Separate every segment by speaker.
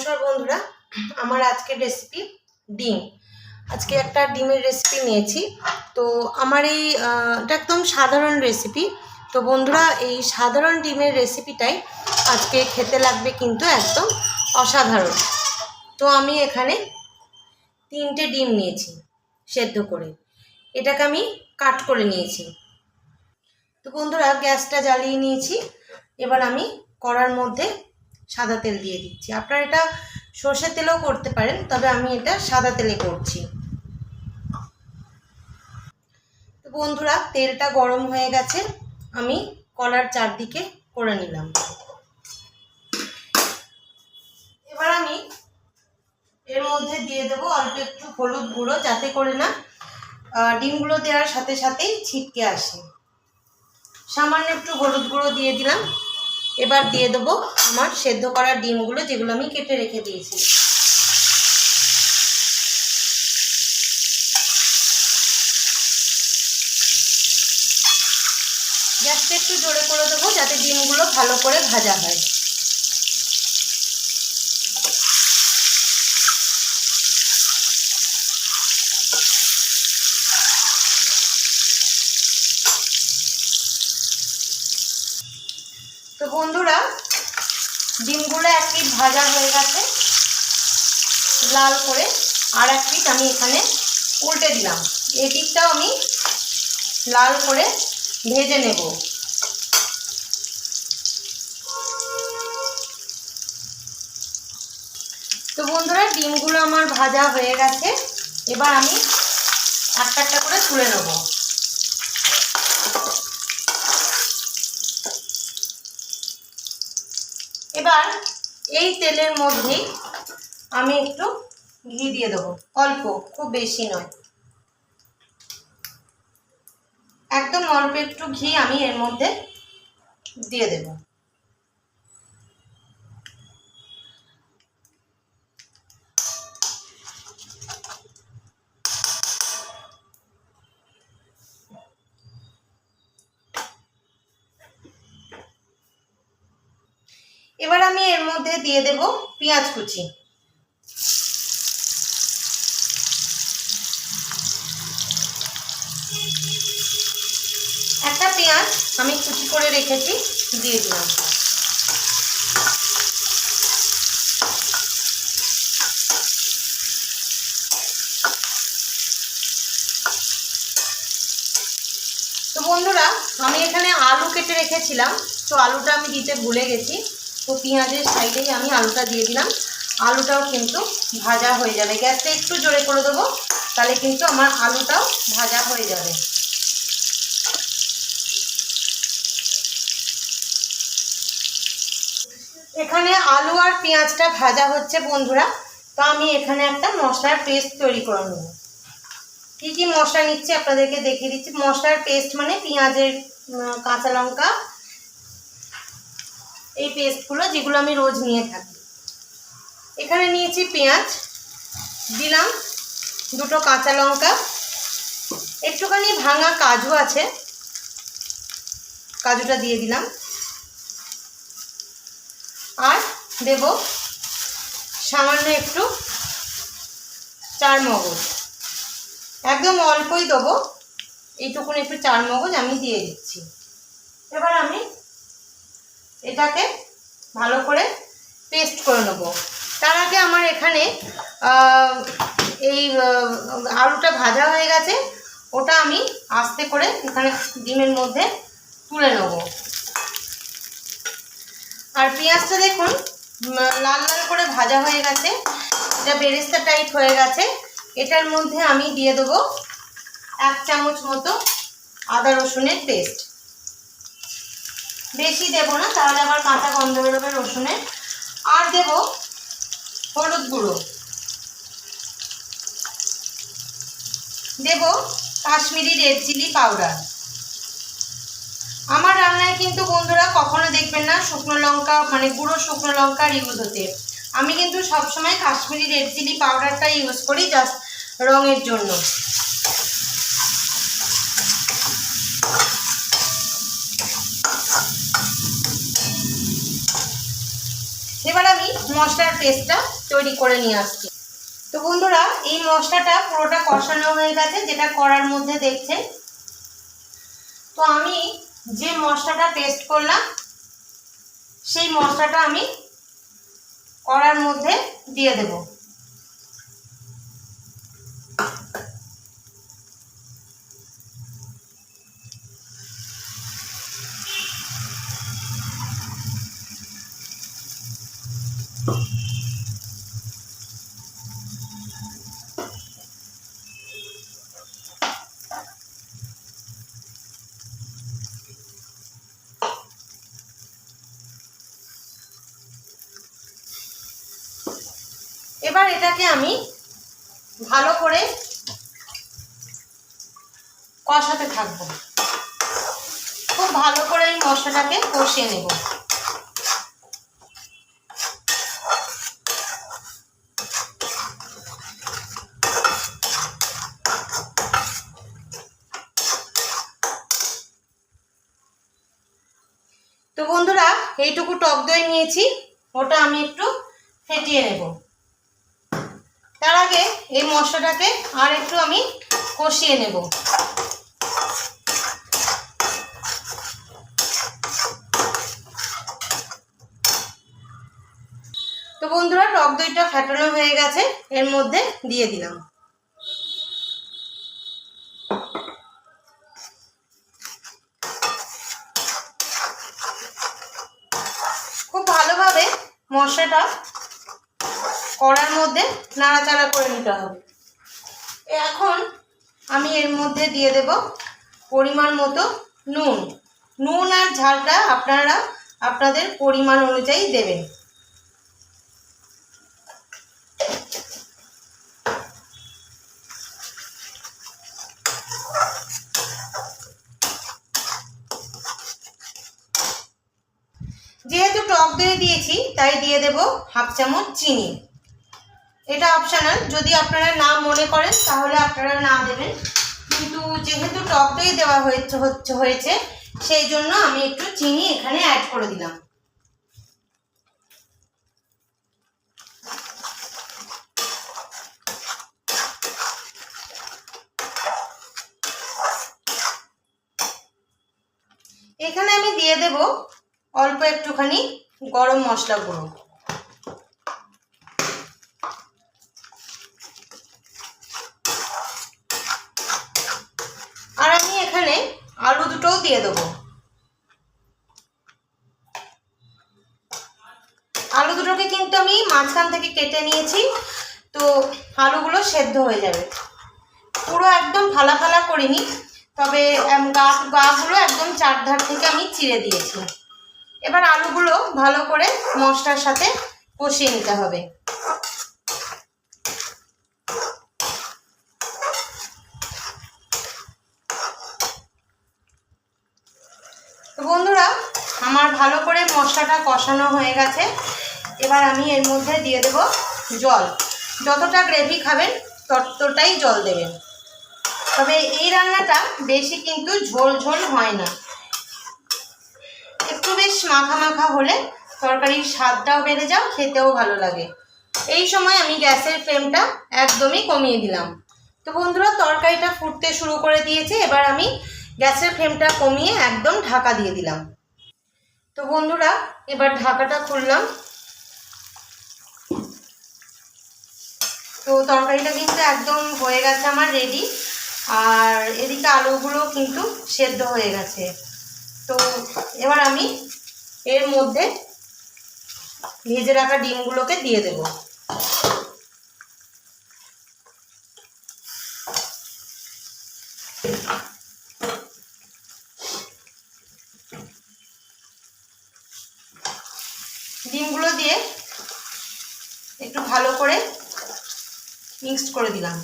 Speaker 1: নমস্কার বন্ধুরা, আমার আজকের রেসিপি ডিম। আজকে একটা ডিমের রেসিপি নিয়েছি। তো আমার এই এটা একদম সাধারণ রেসিপি তো বন্ধুরা, এই সাধারণ ডিমের রেসিপিটাই আজকে খেতে লাগবে কিন্তু একদম অসাধারণ। তো আমি এখানে তিনটে ডিম নিয়েছি সেদ্ধ করে। এটাকে আমি কাট করে নিয়েছি। তো বন্ধুরা, গ্যাসটা জ্বালিয়ে নিয়েছি। এবার আমি কড়ার মধ্যে সাদা তেল দিয়ে দিচ্ছি। আপনারা এটা সর্ষের তেলেও করতে পারেন, তবে আমি এটা সাদা তেলে করছি। তো বন্ধুরা, তেলটা গরম হয়ে গেছে, আমি কলার চারদিকে করে নিলাম। এবার আমি এর মধ্যে দিয়ে দেবো অল্প একটু হলুদ গুঁড়ো, যাতে করে না ডিমগুলো দেওয়ার সাথে সাথেই ছিটকে আসে। সামান্য একটু হলুদ গুঁড়ো দিয়ে দিলাম। এবার দিয়ে দেবো আমার সেদ্ধ করা ডিমগুলো যেগুলো আমি কেটে রেখে দিয়েছি। গ্যাসটা একটু জোরে করে দেবো যাতে ডিমগুলো ভালো করে ভাজা হয়। বন্ধুরা, ডিমগুলো এক পিঠ ভাজা হয়ে গেছে। লাল করে আর এক পিঠ আমি এখানে উল্টে দিলাম। এই পিঠটাও আমি লাল করে ভেজে নেব। তো বন্ধুরা, ডিমগুলো আমার ভাজা হয়ে গেছে। এবার আমি একটা একটা করে তুলে নেব। এবার এই তেলের মধ্যেই আমি একটু ঘি দিয়ে দেবো। অল্প, খুব বেশি নয়। একদম অল্প একটু ঘি আমি এর মধ্যে দিয়ে দেব এবার আমি এর মধ্যে দিয়ে দেব পেঁয়াজ কুচি। একটা পেঁয়াজ আমি কুচি করে রেখেছি, দিয়ে দিলাম। তো বন্ধুরা, আমি এখানে আলু কেটে রেখেছিলাম, তো আলুটা আমি দিতে ভুলে গেছি। তো পেঁয়াজের সাইডেই আমি আলুটা দিয়ে দিলাম। আলুটাও কিন্তু ভাজা হয়ে যাবে। গ্যাসটা একটু জোরে করে দেবো, তাহলে কিন্তু আমার আলুটাও ভাজা হয়ে যাবে। এখানে আলু আর পেঁয়াজটা ভাজা হচ্ছে বন্ধুরা। তো আমি এখানে একটা মশলার পেস্ট তৈরি করে নেব। কী কী মশলা নিচ্ছি আপনাদেরকে দেখিয়ে দিচ্ছি। মশলার পেস্ট মানে পেঁয়াজের কাঁচা লঙ্কা এই পেস্টগুলো যেগুলো আমি রোজ নিয়ে থাকি। এখানে নিয়েছি পেঁয়াজ, দিলাম দুটো কাঁচা লঙ্কা, একটুখানি ভাঙা কাজু আছে, কাজুটা দিয়ে দিলাম। আর দেব সামান্য একটু চার মগজ একদম অল্পই দেবো, এইটুকুন একটু চার মগজ আমি দিয়ে দিচ্ছি। এবার আমি এটাকে ভালো করে পেস্ট করে নেব। তার আগে আমার এখানে এই আলুটা ভাজা হয়ে গেছে, ওটা আমি আস্তে করে এখানে ডিমের মধ্যে তুলে নেব। আর পেঁয়াজটা দেখুন লাল লাল করে ভাজা হয়ে গেছে, এটা বেরেস্তা টাইপ হয়ে গেছে। এটার মধ্যে আমি দিয়ে দেবো এক চামচ মতো আদা রসুনের পেস্ট বেশি দেবো না, তাহলে আবার কাঁচা গন্ধ বেরোবে রসুনের আর দেব হলুদ গুঁড়ো। দেব কাশ্মীরি রেড চিলি পাউডার। আমার রান্নায় কিন্তু বন্ধুরা কখনো দেখবেন না শুকনো লঙ্কা মানে গুঁড়ো শুকনো লঙ্কার ইউজ হতে। আমি কিন্তু সবসময় কাশ্মীরি রেড চিলি পাউডারটা ইউজ করি জাস্ট রঙের জন্য এবার আমি মশলার পেস্টটা তৈরি করে নিয়ে আসছি। তো বন্ধুরা, এই মশলাটা পুরোটা কষানো হয়ে গেছে, যেটা করার মধ্যে দেখছেন তো আমি যে মশলাটা পেস্ট করলাম, সেই মশলাটা আমি কড়ার মধ্যে দিয়ে দেব এবার এটাকে আমি ভালো করে কষাতে থাকব। খুব ভালো করে এই মশলাটাকে কষিয়ে নেব। তো বন্ধুরা, এইটুকু টক দই নিয়েছি, ওটা আমি একটু ফেটিয়ে নেব। তার আগে এই মশলাটাকে আর একটু আমি কষিয়ে নেব। তো বন্ধুরা, টক দইটা ফ্যাটানো হয়ে গেছে, এর মধ্যে দিয়ে দিলাম। খুব ভালোভাবে মশলাটা কড়ার মধ্যে নাড়াচাড়া করে নিতে হবে। এখন আমি এর মধ্যে দিয়ে দেব পরিমাণ মতো নুন। নুন আর ঝালটা আপনারা আপনাদের পরিমাণ অনুযায়ী দেবেন। যেহেতু টক দই দিয়েছি, তাই দিয়ে দেব হাফ চামচ চিনি। এটা অপশনাল যদি আপনারা না মনে করেন, তাহলে আপনারা না দেবেন। কিন্তু যেহেতু টক দই দেওয়া হয়েছে, হচ্ছে, হয়েছে, সেই জন্য আমি একটু চিনি এখানে অ্যাড করে দিলাম। এখানে আমি দিয়ে দেব অল্প একটুখানি গরম মশলা গুঁড়ো আর আমি এখানে আলু দুটোও দিয়ে দেবো। আলু দুটোকে কিন্তু আমি মাঝখান থেকে কেটে নিয়েছি, তো আলুগুলো সেদ্ধ হয়ে যাবে। পুরো একদম ফালা ফালা করিনি, তবে গা, গাগুলো একদম চারধার থেকে আমি চিড়ে দিয়েছি। এবার আলুগুলো ভালো করে মশলার সাথে কষিয়ে নিতে হবে। তো বন্ধুরা, আমার ভালো করে মশলাটা কষানো হয়ে গেছে। এবার আমি এর মধ্যে দিয়ে দেব জল। যতটা গ্রেভি খাবেন, ততটাই জল দেবেন। তবে এই রান্নাটা বেশি কিন্তু ঝোল ঝোল হয় না। একটু বেশ মাখা মাখা হলে তরকারির স্বাদটাও বেড়ে যাও খেতেও ভালো লাগে। এই সময় আমি গ্যাসের ফ্লেমটা একদমই কমিয়ে দিলাম। তো বন্ধুরা, তরকারিটা ফুটতে শুরু করে দিয়েছে। এবার আমি গ্যাসের ফ্লেমটা কমিয়ে একদম ঢাকা দিয়ে দিলাম। তো বন্ধুরা, এবার ঢাকাটা খুললাম। তো তরকারিটা কিন্তু একদম হয়ে গেছে আমার রেডি আর এদিকে আলুগুলো কিন্তু সেদ্ধ হয়ে গেছে। তো এবার আমি এর মধ্যে ভেজে রাখা ডিমগুলোকে দিয়ে দেব ডিমগুলো দিয়ে একটু ভালো করে মিক্সড করে দিলাম।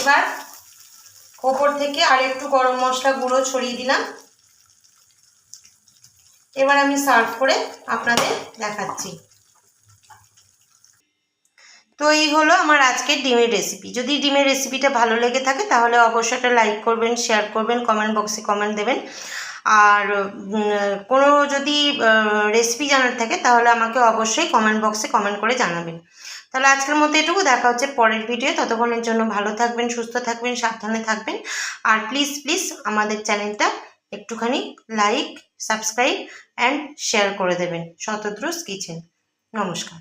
Speaker 1: এবার ওপর থেকে আর একটু গরম মশলা গুঁড়ো ছড়িয়ে দিলাম। এবার আমি সার্ভ করে আপনাদের দেখাচ্ছি। তো এই হলো আমার আজকের ডিমের রেসিপি যদি ডিমের রেসিপিটা ভালো লেগে থাকে, তাহলে অবশ্যই একটা লাইক করবেন শেয়ার করবেন কমেন্ট বক্সে কমেন্ট দেবেন। আর কোনো যদি রেসিপি জানার থাকে, তাহলে আমাকে অবশ্যই কমেন্ট বক্সে কমেন্ট করে জানাবেন। তাহলে আজকের মতো এটুকু, দেখা হচ্ছে পরের ভিডিও ততক্ষণের জন্য ভালো থাকবেন, সুস্থ থাকবেন, সাবধানে থাকবেন। আর প্লিজ প্লিজ আমাদের চ্যানেলটা একটুখানি লাইক সাবস্ক্রাইব অ্যান্ড শেয়ার করে দেবেন। শতদ্রুস কিচেন নমস্কার।